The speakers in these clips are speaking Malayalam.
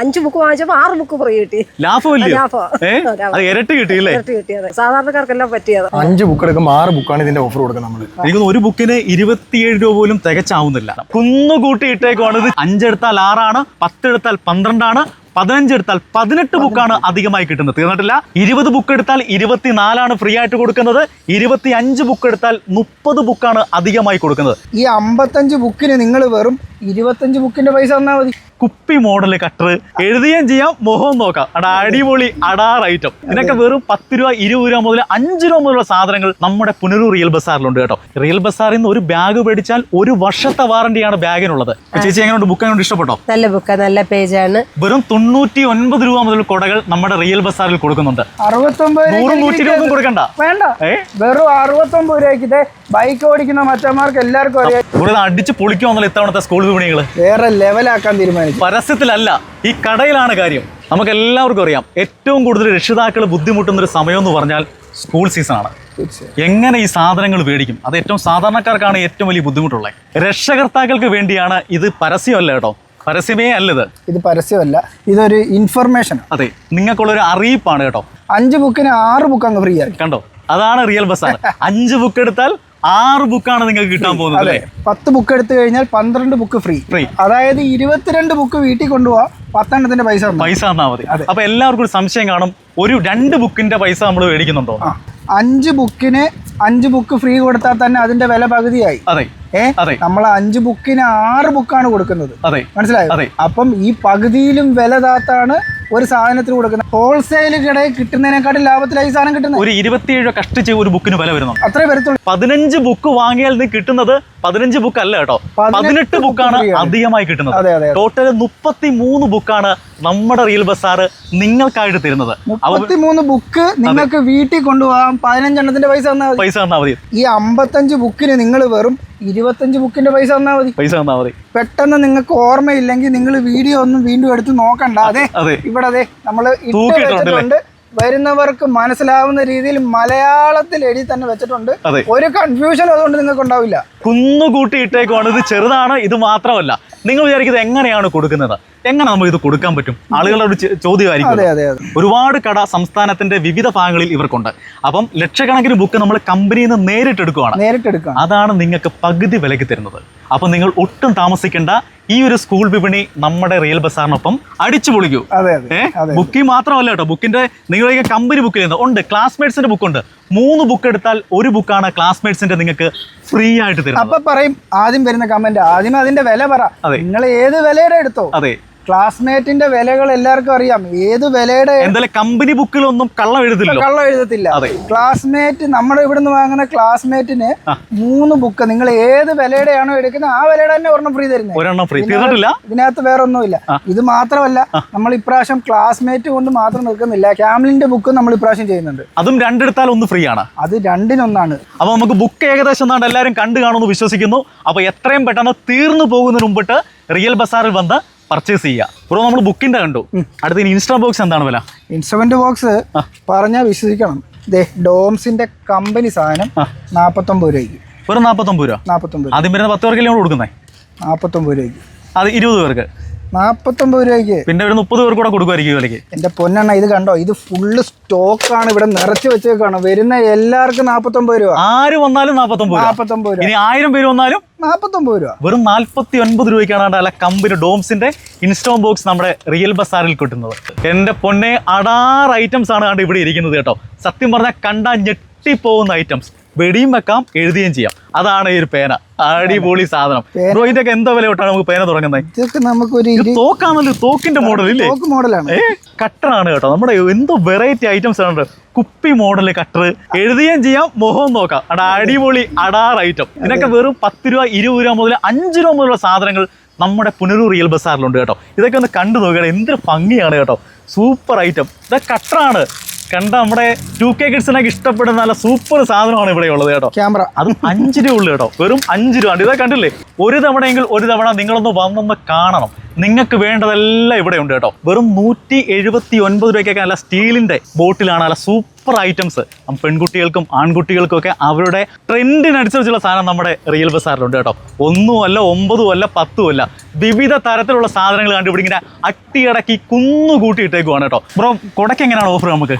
അഞ്ച് ബുക്ക് വാങ്ങിച്ചപ്പോ ആറ് ബുക്ക് ഫ്രീ കിട്ടി. ലാഭം. അത് ഇരട്ടി കിട്ടിയില്ലേ ഇരട്ടി കിട്ടിയത് സാധാരണക്കാർക്കെല്ലാം പറ്റിയത്. അഞ്ച് ബുക്ക് എടുക്കുമ്പോൾ ആറ് ബുക്കാണ് ഇതിന്റെ ഓഫർ കൊടുക്കുന്നത് നമ്മൾ എനിക്ക് ഒരു ബുക്കിന് ഇരുപത്തിയേഴ് രൂപ പോലും തികച്ചാവുന്നില്ല. കുന്നുകൂട്ടി ഇട്ടേക്കുവാണ് ഇത്. അഞ്ചെടുത്താൽ ആറാണ് പത്തെടുത്താൽ പന്ത്രണ്ടാണ് പതിനഞ്ചെടുത്താൽ പതിനെട്ട് ബുക്കാണ് അധികമായി കിട്ടുന്നത്. തീർന്നിട്ടില്ല. ഇരുപത് ബുക്ക് എടുത്താൽ ഇരുപത്തിനാലാണ് ഫ്രീ ആയിട്ട് കൊടുക്കുന്നത്. ഇരുപത്തി അഞ്ച് ബുക്ക് എടുത്താൽ മുപ്പത് ബുക്കാണ് അധികമായി കൊടുക്കുന്നത്. ഈ അമ്പത്തഞ്ച് ബുക്കിന് നിങ്ങൾ വെറും ഇരുപത്തഞ്ച് ബുക്കിന്റെ പൈസ തന്നാൽ മതി. കുപ്പി മോഡൽ കട്ടർ എഴുതുകയും ചെയ്യാം മുഖവും നോക്കാം. അട അടിപൊളി അടാർ ഐറ്റം ഇതിനൊക്കെ വെറും പത്ത് രൂപ ഇരുപത് രൂപ മുതൽ അഞ്ച് രൂപ മുതലുള്ള സാധനങ്ങൾ നമ്മുടെ പുനരൂർ റിയൽ ബസാറിലുണ്ട് കേട്ടോ. റിയൽ ബസാറിൽ നിന്ന് ഒരു ബാഗ് മേടിച്ചാൽ ഒരു വർഷത്തെ വാറണ്ടിയാണ് ബാഗിനുള്ളത് ചേച്ചി എങ്ങനെയുണ്ട് ബുക്ക് എങ്ങനെ ഇഷ്ടപ്പെട്ടോ? നല്ല ബുക്ക് നല്ല പേജാണ് വെറും തൊണ്ണൂറ്റി ഒൻപത് രൂപ മുതൽ കൊടകൾ നമ്മുടെ റിയൽ ബസാറിൽ കൊടുക്കുന്നുണ്ട്. അറുപത്തൊമ്പത് നൂറും നൂറ്റി കൊടുക്കണ്ട. വേണ്ട. വെറും അറുപത്തൊമ്പത് രൂപയ്ക്ക് ബൈക്ക് ഓടിക്കുന്ന മറ്റന്മാർക്ക് എല്ലാവർക്കും അറിയാം. അടിച്ച് പൊളിക്കുവാന്നല്ലോ ഇത്തവണത്തെ സ്കൂൾ വിപണികൾ വേറെ ലെവലാക്കാൻ തീരുമാനിച്ചു. പരസ്യത്തിലല്ല ഈ കടയിലാണ് കാര്യം. നമുക്ക് എല്ലാവർക്കും അറിയാം ഏറ്റവും കൂടുതൽ രക്ഷിതാക്കൾ ബുദ്ധിമുട്ടുന്ന ഒരു സമയം എന്ന് പറഞ്ഞാൽ സ്കൂൾ സീസണാണ് ആണ്. എങ്ങനെ ഈ സാധനങ്ങൾ മേടിക്കും? അത് ഏറ്റവും സാധാരണക്കാർക്കാണ് ഏറ്റവും വലിയ ബുദ്ധിമുട്ടുള്ളത് രക്ഷകർത്താക്കൾക്ക് വേണ്ടിയാണ് ഇത് പരസ്യമല്ല കേട്ടോ. പരസ്യമേ അല്ലത്. ഇത് പരസ്യമല്ല ഇതൊരു ഇൻഫർമേഷൻ അതെ നിങ്ങൾക്കുള്ള ഒരു അറിയിപ്പാണ് കേട്ടോ. അഞ്ച് ബുക്കിന് ആറ് ബുക്ക് അങ്ങ് ഫ്രീ ആയി കണ്ടോ? അതാണ് റിയൽ ബസാർ അഞ്ച് ബുക്ക് എടുത്താൽ ആറ് ബുക്കാണ് നിങ്ങൾക്ക് കിട്ടാൻ പോകുന്നത് അല്ലേ? പത്ത് ബുക്ക് എടുത്തു കഴിഞ്ഞാൽ പന്ത്രണ്ട് ബുക്ക് ഫ്രീ ഫ്രീ അതായത് ഇരുപത്തിരണ്ട് ബുക്ക് വീട്ടിൽ കൊണ്ടുപോവാ പത്തെണ്ണത്തിന്റെ പൈസ. പൈസ തന്നാൽ മതി. അപ്പൊ എല്ലാവർക്കും ഒരു സംശയം കാണും ഒരു രണ്ട് ബുക്കിന്റെ പൈസ നമ്മൾ മേടിക്കുന്നുണ്ടോ? അഞ്ച് ബുക്കിന് അഞ്ച് ബുക്ക് ഫ്രീ കൊടുത്താൽ തന്നെ അതിന്റെ വില പകുതിയായി. അതെ. നമ്മൾ അഞ്ച് ബുക്കിന് ആറ് ബുക്കാണ് കൊടുക്കുന്നത്. മനസ്സിലായോ? അപ്പം ഈ പകുതിയിലും വില താത്താണ് ഒരു സാധനത്തിന് കൊടുക്കുന്നത്. ഹോൾസെയിൽ കടയിൽ കിട്ടുന്നതിനെക്കാട്ടും ലാഭത്തിലായി സാധനം കിട്ടുന്നത്. ഒരു ഇരുപത്തിയേഴ് രൂപ കഷ്ടിച്ച് ഒരു ബുക്കിന് വില വരുന്നു അത്രേ വരത്തുള്ളൂ. പതിനഞ്ച് ബുക്ക് വാങ്ങിയാൽ നിന്ന് കിട്ടുന്നത് പതിനഞ്ച് ബുക്ക് അല്ല കേട്ടോ. പതിനെട്ട് ബുക്കാണ് അധികമായി കിട്ടുന്നത്. ടോട്ടൽ മുപ്പത്തി മൂന്ന് ബുക്കാണ് നമ്മുടെ റിയൽ ബസാറ് നിങ്ങൾക്കായിട്ട് തരുന്നത്. മുപ്പത്തിമൂന്ന് ബുക്ക് നിങ്ങൾക്ക് വീട്ടിൽ കൊണ്ടുപോകാം. പതിനഞ്ചെണ്ണത്തിന്റെ പൈസ തന്നാൽ പൈസ തന്നാൽ മതി. ഈ അമ്പത്തഞ്ച് ബുക്കിന് നിങ്ങൾ വെറും ഇരുപത്തഞ്ച് ബുക്കിന്റെ പൈസ തന്നാൽ മതി. പൈസ തന്നാൽ മതി. പെട്ടെന്ന് നിങ്ങൾക്ക് ഓർമ്മയില്ലെങ്കിൽ നിങ്ങൾ വീഡിയോ ഒന്നും വീണ്ടും എടുത്ത് നോക്കണ്ട. അതെ അതെ. ഇവിടെ അതെ നമ്മൾ വെച്ചിട്ടുണ്ട്. വരുന്നവർക്ക് മനസ്സിലാവുന്ന രീതിയിൽ മലയാളത്തിൽ എഴുതി തന്നെ വെച്ചിട്ടുണ്ട്. ഒരു കൺഫ്യൂഷൻ അതുകൊണ്ട് നിങ്ങൾക്ക് ഉണ്ടാവില്ല കുന്നുകൂട്ടി ഇട്ടേക്കുവാണ്. ഇത് ചെറുതാണ് ഇത് മാത്രമല്ല. നിങ്ങൾ വിചാരിക്കുന്നത് എങ്ങനെയാണ് കൊടുക്കുന്നത്? എങ്ങനെ നമുക്ക് ഇത് കൊടുക്കാൻ പറ്റും? ആളുകളുടെ ഒരു ചോദ്യമായിരിക്കും ഒരുപാട് കട സംസ്ഥാനത്തിന്റെ വിവിധ ഭാഗങ്ങളിൽ ഇവർക്കുണ്ട്. അപ്പം ലക്ഷക്കണക്കിന് ബുക്ക് നമ്മൾ കമ്പനിയിൽ നിന്ന് നേരിട്ടെടുക്കുകയാണ് നേരിട്ടെടുക്കുക നേരിട്ട് അതാണ് നിങ്ങൾക്ക് പകുതി വിലയ്ക്ക് തരുന്നത്. അപ്പോൾ നിങ്ങൾ ഒട്ടും താമസിക്കേണ്ട. ഈ ഒരു സ്കൂൾ വിപണി നമ്മുടെ റിയൽ ബസാറിനൊപ്പം അടിച്ചു പൊളിക്കൂ. ബുക്കിംഗ് മാത്രമല്ല കേട്ടോ. ബുക്കിന്റെ നിങ്ങളുടെ കമ്പനി ബുക്ക് ചെയ്യുന്നത്. ഉണ്ട്. ക്ലാസ്മേറ്റ്സിന്റെ ബുക്ക് ഉണ്ട്. മൂന്ന് ബുക്ക് എടുത്താൽ ഒരു ബുക്കാണ് ക്ലാസ്മേറ്റ്സിന്റെ നിങ്ങൾക്ക് ഫ്രീ ആയിട്ട് തരുന്നത്. അപ്പൊ പറയും ആദ്യം വരുന്ന കമന്റ് ആദ്യം അതിന്റെ വില പറ. നിങ്ങൾ ഏത് വിലയുടെ എടുത്തോ? അതെ. ക്ലാസ്മേറ്റിന്റെ വിലകൾ എല്ലാവർക്കും അറിയാം. ഏത് വിലയുടെ എന്തായാലും കമ്പനി ബുക്കിലൊന്നും കള്ളം എഴുതില്ല കള്ളം എഴുതത്തില്ല. ക്ലാസ്മേറ്റ് നമ്മുടെ ഇവിടുന്ന് വാങ്ങുന്ന ക്ലാസ്മേറ്റിന് മൂന്ന് ബുക്ക് നിങ്ങൾ ഏത് വിലയുടെയാണോ എടുക്കുന്നത് ആ വിലയുടെ തന്നെ ഒരെണ്ണം ഫ്രീ തരുന്നത് ഒരെണ്ണം ഫ്രീ തരുന്നില്ല ഇതിനകത്ത് വേറെ ഒന്നുമില്ല ഇത് മാത്രമല്ല നമ്മൾ ഇപ്രാവശ്യം ക്ലാസ്മേറ്റ് കൊണ്ട് മാത്രം നിൽക്കുന്നില്ല. ക്യാമലിന്റെ ബുക്ക് നമ്മൾ ഇപ്രാവശ്യം ചെയ്യുന്നുണ്ട്. അതും രണ്ടെടുത്താൽ ഒന്ന് ഫ്രീ ആണ്. അത് രണ്ടിനൊന്നാണ്. അപ്പൊ നമുക്ക് ബുക്ക് ഏകദേശം എല്ലാവരും കണ്ടു കാണുമെന്ന് വിശ്വസിക്കുന്നു. അപ്പൊ എത്രയും പെട്ടെന്ന് തീർന്നു പോകുന്നതിന് മുമ്പിട്ട് റിയൽ ബസാറിൽ വന്ന് പർച്ചേസ് ചെയ്യുക ബ്രോ നമ്മൾ ബുക്കിന്റെ കണ്ടു. അടുത്ത ഇനി ബോക്സ് എന്താണ് വില? ഇൻസ്ട്രുമെന്റ് ബോക്സ് പറഞ്ഞാൽ വിശ്വസിക്കണം. ഡോംസിന്റെ കമ്പനി സാധനം നാപ്പത്തൊമ്പത് രൂപയ്ക്ക്. വെറും നാപ്പത്തൊമ്പത് രൂപ? നാപ്പത്തൊമ്പത് രൂപ. ആദ്യം വരുന്ന പത്ത് പേർക്ക് കൊടുക്കുന്നത് നാപ്പത്തൊമ്പത് രൂപയ്ക്ക്. അത് ഇരുപത് പേർക്ക്. നാൽപ്പത്തൊമ്പത് രൂപയ്ക്ക്. പിന്നെ ഒരു മുപ്പത് പേർക്ക് കൂടെ കൊടുക്കുമായിരിക്കും എന്റെ വിലയ്ക്ക്. പൊന്നെണ്ണ ഇത് കണ്ടോ? ഇത് ഫുള്ള് സ്റ്റോക്ക് ആണ് ഇവിടെ നിറച്ച് വെച്ചേക്കാണ്. വരുന്ന എല്ലാവർക്കും നാപ്പത്തൊമ്പത് രൂപ. ആര് വന്നാലും നാപ്പത്തൊമ്പത് രൂപ. നാൽപ്പത്തൊമ്പത് രൂപ. ഇനി ആയിരം പേര് വന്നാലും നാപ്പത്തൊമ്പത് രൂപ. വെറും നാൽപ്പത്തി ഒൻപത് രൂപയ്ക്കാണ് അല്ല കമ്പനി ഡോംസിന്റെ ഇൻസ്റ്റോൺ ബോക്സ് നമ്മുടെ റിയൽ ബസാറിൽ കിട്ടുന്നത്. എന്റെ പൊന്നെ അടാറ് ഐറ്റംസ് ആണ് കണ്ട് ഇവിടെ ഇരിക്കുന്നത് കേട്ടോ. സത്യം പറഞ്ഞാൽ കണ്ടാൽ ഞെട്ടിപ്പോകുന്ന ഐറ്റംസ് വെടിയും വെക്കാം എഴുതുകയും ചെയ്യാം. അതാണ് ഈ ഒരു പേന. അടിപൊളി സാധനം. ബ്രോ ഇതിന്റെ എന്താ വില തൊട്ടാണ് നമുക്ക് പേന തുടങ്ങുന്നത്? ഇതൊക്കെ നമുക്കൊരു തോക്കാണല്ലോ തോക്കിന്റെ മോഡൽ ഇല്ലേ? തോക്ക് മോഡലാണ് കട്ടറാണ് കേട്ടോ. നമ്മുടെ എന്തോ വെറൈറ്റി ഐറ്റംസ് ആണ് കുപ്പി മോഡൽ കട്ടർ എഴുതുകയും ചെയ്യാം മുഖവും നോക്കാം. അടാ അടിപൊളി അടാർ ഐറ്റം ഇതിനൊക്കെ വെറും പത്ത് രൂപ ഇരുപത് രൂപ മുതൽ അഞ്ച് രൂപ മുതലുള്ള സാധനങ്ങൾ നമ്മുടെ പുനരൂർ റിയൽ ബസാറിലുണ്ട് കേട്ടോ. ഇതൊക്കെ ഒന്ന് കണ്ടു നോക്കണം എന്തൊരു ഭംഗിയാണ് കേട്ടോ. സൂപ്പർ ഐറ്റം ഇതൊക്കെ കട്ടറാണ് കണ്ട നമ്മുടെ ടു കെ കിഡ്സിനൊക്കെ ഇഷ്ടപ്പെടുന്ന നല്ല സൂപ്പർ സാധനമാണ് ഇവിടെ ഉള്ളത് കേട്ടോ. ക്യാമറ. അത് അഞ്ച് രൂപ ഉള്ളു കേട്ടോ. വെറും അഞ്ച് രൂപ ഇതൊക്കെ കണ്ടില്ലേ? ഒരു തവണയെങ്കിൽ ഒരു തവണ നിങ്ങളൊന്ന് വന്നൊന്ന് കാണണം. നിങ്ങൾക്ക് വേണ്ടതെല്ലാം ഇവിടെ ഉണ്ട് കേട്ടോ. വെറും നൂറ്റി എഴുപത്തി ഒൻപത് രൂപയ്ക്കൊക്കെ നല്ല സ്റ്റീലിന്റെ ബോട്ടിലാണ് നല്ല സൂപ്പർ ഐറ്റംസ്. പെൺകുട്ടികൾക്കും ആൺകുട്ടികൾക്കും ഒക്കെ അവരുടെ ട്രെൻഡിനനുസരിച്ചുള്ള സാധനം നമ്മുടെ റിയൽ ബസാറിലുണ്ട് കേട്ടോ. ഒന്നുമല്ല ഒമ്പതും അല്ല പത്തും അല്ല. വിവിധ തരത്തിലുള്ള സാധനങ്ങൾ കണ്ട് ഇവിടെ ഇങ്ങനെ അട്ടിയടക്കി കുന്നു കൂട്ടിയിട്ടേക്കുവാണ് കേട്ടോ. ബ്രോ കൊടക്ക് എങ്ങനെയാണ് ഓഫർ നമുക്ക്?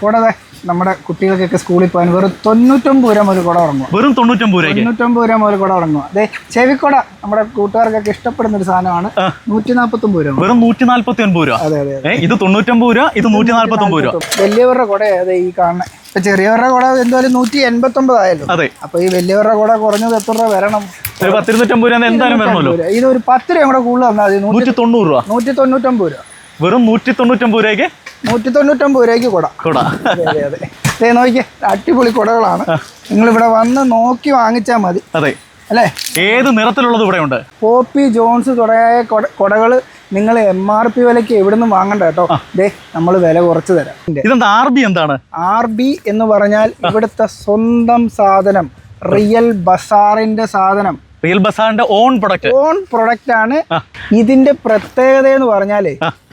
നമ്മുടെ കുട്ടികൾക്കൊക്കെ സ്കൂളിൽ പോകാൻ വെറും തൊണ്ണൂറ്റൊമ്പത് രൂപ മുതൽ കുട ഉറങ്ങും വെറും തൊണ്ണൂറ്റൊമ്പത് രൂപ തൊണ്ണൂറ്റൊമ്പത് രൂപ മുതൽ കുട ഉറങ്ങും അതെ ചെവിക്കുട നമ്മുടെ കൂട്ടുകാർക്കൊക്കെ ഇഷ്ടപ്പെടുന്ന ഒരു സാധനമാണ് നൂറ്റി നാൽപ്പത്തൊമ്പത് രൂപ വെറും നൂറ്റി നാൽപ്പത്തി ഒൻപത് രൂപ അതെ. അതെ ഇത് തൊണ്ണൂറ്റൊമ്പത് രൂപ ഇത് നൂറ്റി നാൽപ്പത്തി ഒമ്പത് രൂപ വലിയവരുടെ കുട അതെ ഈ കാണുന്നത് ഇപ്പൊ ചെറിയവരുടെ കുട എന്തായാലും നൂറ്റി എൺപത്തൊമ്പത് ആയാലും അതെ. അപ്പൊ ഈ വലിയവരുടെ കുട കുറഞ്ഞത് എത്ര രൂപ വരണം? ഒരു പത്തിരുന്നൂറ്റമ്പത് രൂപ എന്തായാലും വരണമല്ലോ. ഇത് ഒരു പത്ത് രൂപ കൂടെ കൂടുതൽ തന്നാൽ മതി. നൂറ്റി തൊണ്ണൂറ് രൂപ. നൂറ്റി തൊണ്ണൂറ്റൊമ്പത് രൂപ. വെറും നൂറ്റി തൊണ്ണൂറ്റൊമ്പത് രൂപയ്ക്ക് നൂറ്റി തൊണ്ണൂറ്റൊമ്പത് രൂപയ്ക്ക് കുട. കുട. അതെ അതെ നോക്കിയേ അടിപൊളി കുടകളാണ്. നിങ്ങൾ ഇവിടെ വന്ന് നോക്കി വാങ്ങിച്ചാൽ മതി. അതെ. അല്ലേ? ഏത് നിറത്തിലുള്ളത് ഇവിടെ ഉണ്ട്? പോപ്പി ജോൺസ് തുടങ്ങിയ കുടകൾ നിങ്ങൾ എം ആർ പി വിലയ്ക്ക് നിന്നും വാങ്ങണ്ട കേട്ടോ. ദേ നമ്മൾ വില കുറച്ച് തരാം. ഇതെന്താ ആർ ബി എന്താണ്? ആർ ബി എന്ന് പറഞ്ഞാൽ ഇവിടുത്തെ സ്വന്തം സാധനം. റിയൽ ബസാറിന്റെ സാധനം. റിയൽ ബസാറിന്റെ ഓൺ പ്രൊഡക്റ്റ് ഓൺ പ്രൊഡക്റ്റ് ആണ്. ഇതിന്റെ പ്രത്യേകത എന്ന് പറഞ്ഞാൽ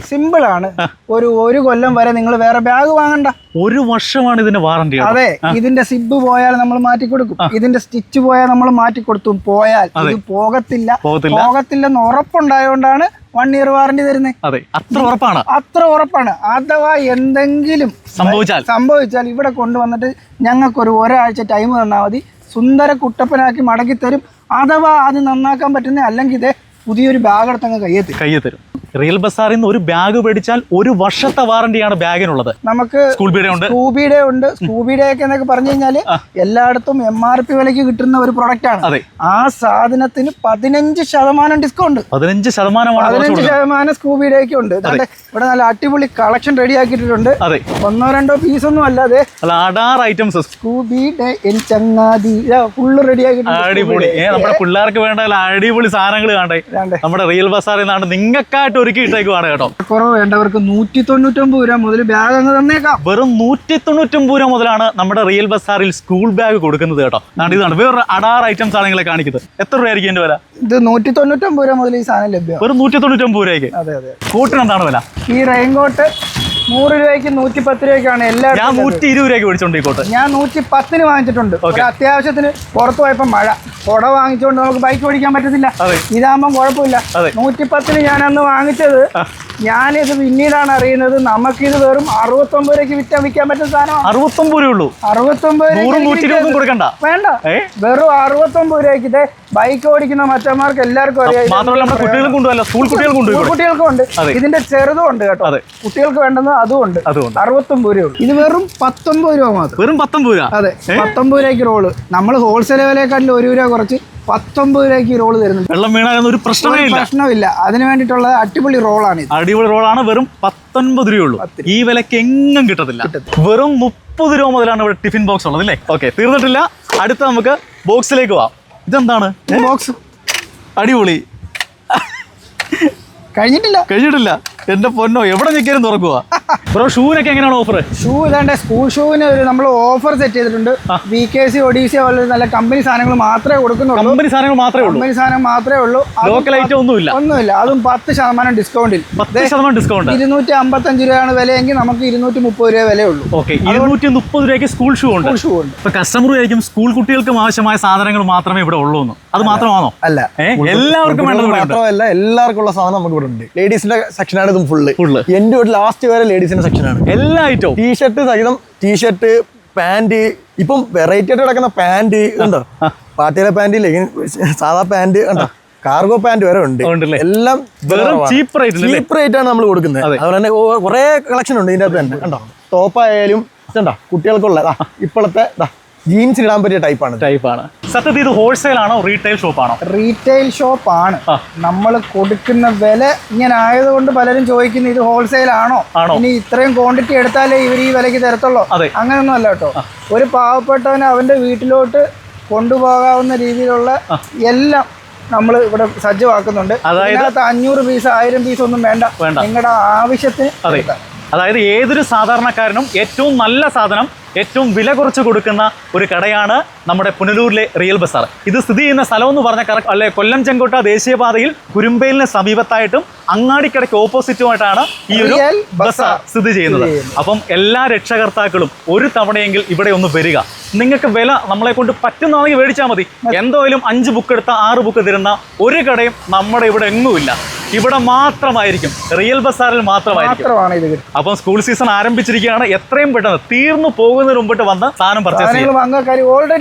സിമ്പിൾ ആണ്. ഒരു ഒരു കൊല്ലം വരെ നിങ്ങൾ വേറെ ബാഗ് വാങ്ങണ്ട. ഒരു വർഷമാണ് ഇതിന്റെ വാറണ്ടി അതെ ഇതിന്റെ സിബ് പോയാൽ നമ്മൾ മാറ്റി കൊടുക്കും ഇതിന്റെ സ്റ്റിച്ച് പോയാൽ നമ്മൾ മാറ്റി കൊടുത്തു പോയാൽ ഇത് പോകത്തില്ല. പോകത്തില്ല. പോകത്തില്ലെന്ന് ഉറപ്പുണ്ടായതുകൊണ്ടാണ് വൺ ഇയർ വാറണ്ടി തരുന്നത് അതെ അത്ര ഉറപ്പാണ്. അത്ര ഉറപ്പാണ്. അഥവാ എന്തെങ്കിലും സംഭവിച്ചാൽ. സംഭവിച്ചാൽ ഇവിടെ കൊണ്ടുവന്നിട്ട് ഞങ്ങൾക്കൊരു ഒരാഴ്ച ടൈം തന്നാൽ മതി. സുന്ദര കുട്ടപ്പനാക്കി മടക്കി തരും അഥവാ അത് നന്നാക്കാൻ പറ്റുന്ന അല്ലെങ്കിൽ പുതിയൊരു ബാഗ് എടുത്തങ്ങ് കയ്യിൽ തരും. റിയൽ ബസാറിൽ നിന്ന് ഒരു ബാഗ് മേടിച്ചാൽ ഒരു വർഷത്തെ വാറന്റിയാണ് ബാഗിനുള്ളത് നമുക്ക് സ്കൂൾ ഉണ്ട്. സ്കൂബിയുടെ ഉണ്ട്. സ്കൂബിയുടെ ഒക്കെ എന്നൊക്കെ പറഞ്ഞു കഴിഞ്ഞാൽ എല്ലായിടത്തും എം ആർ പി വിലയ്ക്ക് കിട്ടുന്ന ഒരു പ്രൊഡക്റ്റ് ആണ്. അതെ. ആ സാധനത്തിന് പതിനഞ്ച് ശതമാനം ഡിസ്കൗണ്ട് പതിനഞ്ച് കുറച്ച് പതിനഞ്ച്. ശതമാനം സ്കൂബിയുടെയൊക്കെ ഉണ്ട്. ഇവിടെ നല്ല അടിപൊളി കളക്ഷൻ റെഡി ആക്കിയിട്ടുണ്ട് അതെ. ഒന്നോ രണ്ടോ പീസ് ഒന്നും അല്ലാതെ അല്ല അടാർ ഐറ്റംസ് സ്കൂബിയുടെ എൻ ചങ്ങാതി. ഫുള്ള് റെഡി ആക്കിയിട്ടുണ്ട് അടിപൊളി. നമ്മുടെ പിള്ളേർക്ക് വേണ്ട അടിപൊളി സാധനങ്ങൾ കാണണ്ടേ നമ്മുടെ റിയൽ ബസാറിൽ നിന്നാണ് നിങ്ങൾക്കായിട്ട് ഒരുക്കി ഇട്ടേക്കുവാണ് കേട്ടോ. കുറവ് വേണ്ടവർക്ക് നൂറ്റി തൊണ്ണൂറ്റൊമ്പത് രൂപ മുതൽ ബാഗ് അങ്ങ് തന്നേക്കാം. വെറും നൂറ്റി തൊണ്ണൂറ്റൊമ്പത് രൂപ മുതലാണ് നമ്മുടെ റിയൽ ബസാറിൽ സ്കൂൾ ബാഗ് കൊടുക്കുന്നത് കേട്ടോ. അതാണ് ഇതാണ് വേറെ അടാർ ഐറ്റംസ് ആണ് നിങ്ങളെ കാണിക്കുന്നത്. എത്ര രൂപയായിരിക്കും എന്റെ വില? ഇത് നൂറ്റി തൊണ്ണൂറ്റൊമ്പത് രൂപ മുതൽ ഈ സാധനം ലഭ്യം വെറും നൂറ്റി തൊണ്ണൂറ്റൊമ്പത് രൂപയ്ക്ക്. അതെ അതെ. കൂട്ടിന് എന്താണ് വില? ഈ റെയിൻകോട്ട് നൂറ് രൂപയ്ക്ക് നൂറ്റി പത്ത് രൂപയ്ക്കാണ് എല്ലാ ഞാൻ നൂറ്റി ഇരുപത് രൂപയ്ക്ക് മേടിച്ചോണ്ട് ഈ കോട്ട്. ഞാൻ നൂറ്റി പത്തിന് വാങ്ങിച്ചിട്ടുണ്ട് ഒരു അത്യാവശ്യത്തിന് പുറത്ത് പോയപ്പോൾ മഴ. കുട വാങ്ങിച്ചുകൊണ്ട് നമുക്ക് ബൈക്ക് ഓടിക്കാൻ പറ്റത്തില്ല. ഇതാകുമ്പോ ഇതാകുമ്പോൾ കുഴപ്പമില്ല. നൂറ്റി പത്തിന് ഞാൻ അന്ന് വാങ്ങിച്ചത് ഞാനിത് പിന്നീടാണ് അറിയുന്നത്. നമുക്കിത് വെറും അറുപത്തൊമ്പത് രൂപയ്ക്ക് വിറ്റാൻ വിൽക്കാൻ പറ്റുന്ന സാധനം അറുപത്തൊമ്പത് രൂപയുള്ളൂ ഉള്ളൂ. അറുപത്തൊമ്പത് രൂപ. കൊടുക്കണ്ട. വേണ്ട. വെറും അറുപത്തൊമ്പത് രൂപയ്ക്ക് ഇതേ ബൈക്ക് ഓടിക്കുന്ന മറ്റന്മാർക്ക് എല്ലാവർക്കും അറിയാം. കുട്ടികൾക്കും ഉണ്ട്. ഇതിന്റെ ചെറുതും ഉണ്ട് കേട്ടോ. കുട്ടികൾക്ക് വേണ്ടുന്നത് അതും ഉണ്ട് അതുകൊണ്ട് അറുപത്തൊമ്പത് രൂപ ഇത് വെറും പത്തൊമ്പത് രൂപ മാത്രം. വെറും പത്തൊമ്പത് രൂപ? അതെ പത്തൊമ്പത് രൂപയ്ക്ക് റോൾ നമ്മൾ ഹോൾസെയിൽ വിലയെക്കാട്ടിൽ ഒരു രൂപ കുറച്ച് പത്തൊമ്പത് രൂപയ്ക്ക് റോൾ തരുന്നു വെള്ളം വീണാൽ ഒരു പ്രശ്നമേ ഒരു പ്രശ്നമില്ല. അതിന് വേണ്ടിയിട്ടുള്ള അടിപൊളി റോളാണ് ഇത്. അടിപൊളി റോളാണ് വെറും പത്തൊൻപത് രൂപയുള്ളൂ ഈ വിലക്ക് എങ്ങും കിട്ടത്തില്ല. വെറും മുപ്പത് രൂപ മുതലാണ് ഇവിടെ ടിഫിൻ ബോക്സ് ഉള്ളത് അല്ലേ? ഓക്കെ തീർന്നിട്ടില്ല. അടുത്ത നമുക്ക് ബോക്സിലേക്ക് പോവാം. ഇതെന്താണ്? ബോക്സ് അടിപൊളി. കഴിഞ്ഞിട്ടില്ല. കഴിഞ്ഞിട്ടില്ല. എന്റെ പൊന്നോ എവിടെ ഞെക്കിയാലും തുറക്കുക ബ്രോ ഷൂവിനൊക്കെ എങ്ങനെയാണ് ഓഫർ ഷൂ ഇതാണ്ട് സ്കൂൾ ഷൂവിന് ഒരു നമ്മൾ ഓഫർ സെറ്റ് ചെയ്തിട്ടുണ്ട്. വി കെ സി ഒഡീസി പോലെ നല്ല കമ്പനി സാധനങ്ങൾ മാത്രമേ കൊടുക്കുന്നുള്ളൂ. കമ്പനി സാധനങ്ങൾ മാത്രമേ ഉള്ളൂ? കമ്പനി സാധനം മാത്രമേ ഉള്ളൂ. ലോക്കൽ ഐറ്റം ഒന്നുമില്ല. ഒന്നുമില്ല. അതും പത്ത് ശതമാനം ഡിസ്കൗണ്ടിൽ പത്ത് ശതമാനം ഡിസ്കൗണ്ട് ഇരുന്നൂറ്റി അമ്പത്തഞ്ച് രൂപയാണ് വിലയെങ്കിൽ നമുക്ക് ഇരുന്നൂറ്റി മുപ്പത് രൂപ വിലയുള്ളൂ. ഓക്കെ ഇരുന്നൂറ്റി മുപ്പത് രൂപയ്ക്ക് സ്കൂൾ ഷൂ ഉണ്ട്. ഷൂ ഉണ്ട്. ഇപ്പൊ കസ്റ്റമർ ആയിരിക്കും സ്കൂൾ കുട്ടികൾക്കും ആവശ്യമായ സാധനങ്ങൾ മാത്രമേ ഇവിടെ ഉള്ളൂ എന്ന്. അത് മാത്രമാണോ? അല്ല. എല്ലാവർക്കും വേണ്ടത് മാത്രമല്ല എല്ലാവർക്കും ഉള്ള സാധനം നമുക്ക് ഇവിടെ ഉണ്ട്. ലേഡീസിന്റെ സെക്ഷനാണ് ഇതും ഫുള്ള് ഫുള്ള് എന്റെ ഒരു ലാസ്റ്റ് വരെ ലേഡീസിന്റെ സെക്ഷനാണ് എല്ലാ ഐറ്റവും ടീഷർട്ട് സഹിതം ടീഷർട്ട് പാന്റ് ഇപ്പം വെറൈറ്റി ആയിട്ട് കിടക്കുന്ന പാന്റ് ഉണ്ടോ പാട്ടിയിലെ പാന്റ് ഇല്ലേ സാധാ പാന്റ് ഉണ്ടോ കാർഗോ പാന്റ് വരെ ഉണ്ട്. എല്ലാം വെറും ചീപ്പ് റേറ്റ് ചീപ്പ് റേറ്റ് ആണ് നമ്മൾ കൊടുക്കുന്നത്. അതെ. അതുപോലെ തന്നെ കുറെ കളക്ഷൻ ഉണ്ട് ഇതിന്റെ അകത്ത് തന്നെ. കണ്ടോ? ടോപ്പ് ആയാലും കണ്ടോ കുട്ടികൾക്കുള്ള ഇപ്പോഴത്തെ ജീൻസ് ഇടാൻ പറ്റിയ ടൈപ്പാണ് ടൈപ്പാണ് സത്യത്തിൽ ഇത് ഹോൾസെയിൽ ആണോ റീറ്റെയിൽ ആണോ റീറ്റെയിൽ ഷോപ്പ് ആണ് നമ്മൾ കൊടുക്കുന്ന വില ഇങ്ങനെ ആയതുകൊണ്ട് പലരും ചോദിക്കുന്നു ഇത് ഹോൾസെയിൽ ആണോ? ഇനി ഇത്രയും ക്വാണ്ടിറ്റി എടുത്താലേ ഇവർ ഈ വിലയ്ക്ക് തരത്തുള്ളൂ. അങ്ങനെയൊന്നും അല്ല കേട്ടോ. ഒരു പാവപ്പെട്ടവന് അവന്റെ വീട്ടിലോട്ട് കൊണ്ടുപോകാവുന്ന രീതിയിലുള്ള എല്ലാം നമ്മൾ ഇവിടെ സജ്ജമാക്കുന്നുണ്ട്. അതായത്- അഞ്ഞൂറ് പീസ് ആയിരം പീസ് ഒന്നും വേണ്ട. നിങ്ങളുടെ ആവശ്യത്തിന്. അതായത് ഏതൊരു സാധാരണക്കാരനും ഏറ്റവും നല്ല സാധനം ഏറ്റവും വില കുറച്ച് കൊടുക്കുന്ന ഒരു കടയാണ് നമ്മുടെ പുനലൂരിലെ റിയൽ ബസാർ. ഇത് സ്ഥിതി ചെയ്യുന്ന സ്ഥലം എന്ന് പറഞ്ഞ കറക്റ്റ് അല്ലെ കൊല്ലം ചെങ്കോട്ട ദേശീയപാതയിൽ കുരുമ്പയിലിന് സമീപത്തായിട്ടും അങ്ങാടിക്കടയ്ക്ക് ഓപ്പോസിറ്റുമായിട്ടാണ് ഈ ഒരു ബസാർ ബസാർ സ്ഥിതി ചെയ്യുന്നത്. അപ്പം എല്ലാ രക്ഷകർത്താക്കളും ഒരു തവണയെങ്കിൽ ഇവിടെ ഒന്ന് വരിക. നിങ്ങൾക്ക് വില നമ്മളെ കൊണ്ട് പറ്റുന്നതാണെങ്കിൽ മേടിച്ചാൽ മതി. എന്തായാലും അഞ്ച് ബുക്ക് എടുത്ത ആറ് ബുക്ക് തരുന്ന ഒരു കടയും നമ്മുടെ ഇവിടെ എങ്ങുമില്ല. ഇവിടെ മാത്രമായിരിക്കും. റിയൽ ബസാറിൽ മാത്രമായിരിക്കും. അപ്പം സ്കൂൾ സീസൺ ആരംഭിച്ചിരിക്കുകയാണ്. എത്രയും പെട്ടെന്ന് തീർന്നു പോകുന്നതിന് മുമ്പിട്ട് വന്ന് സാധനം പർച്ചേസ് ഓൾറെഡി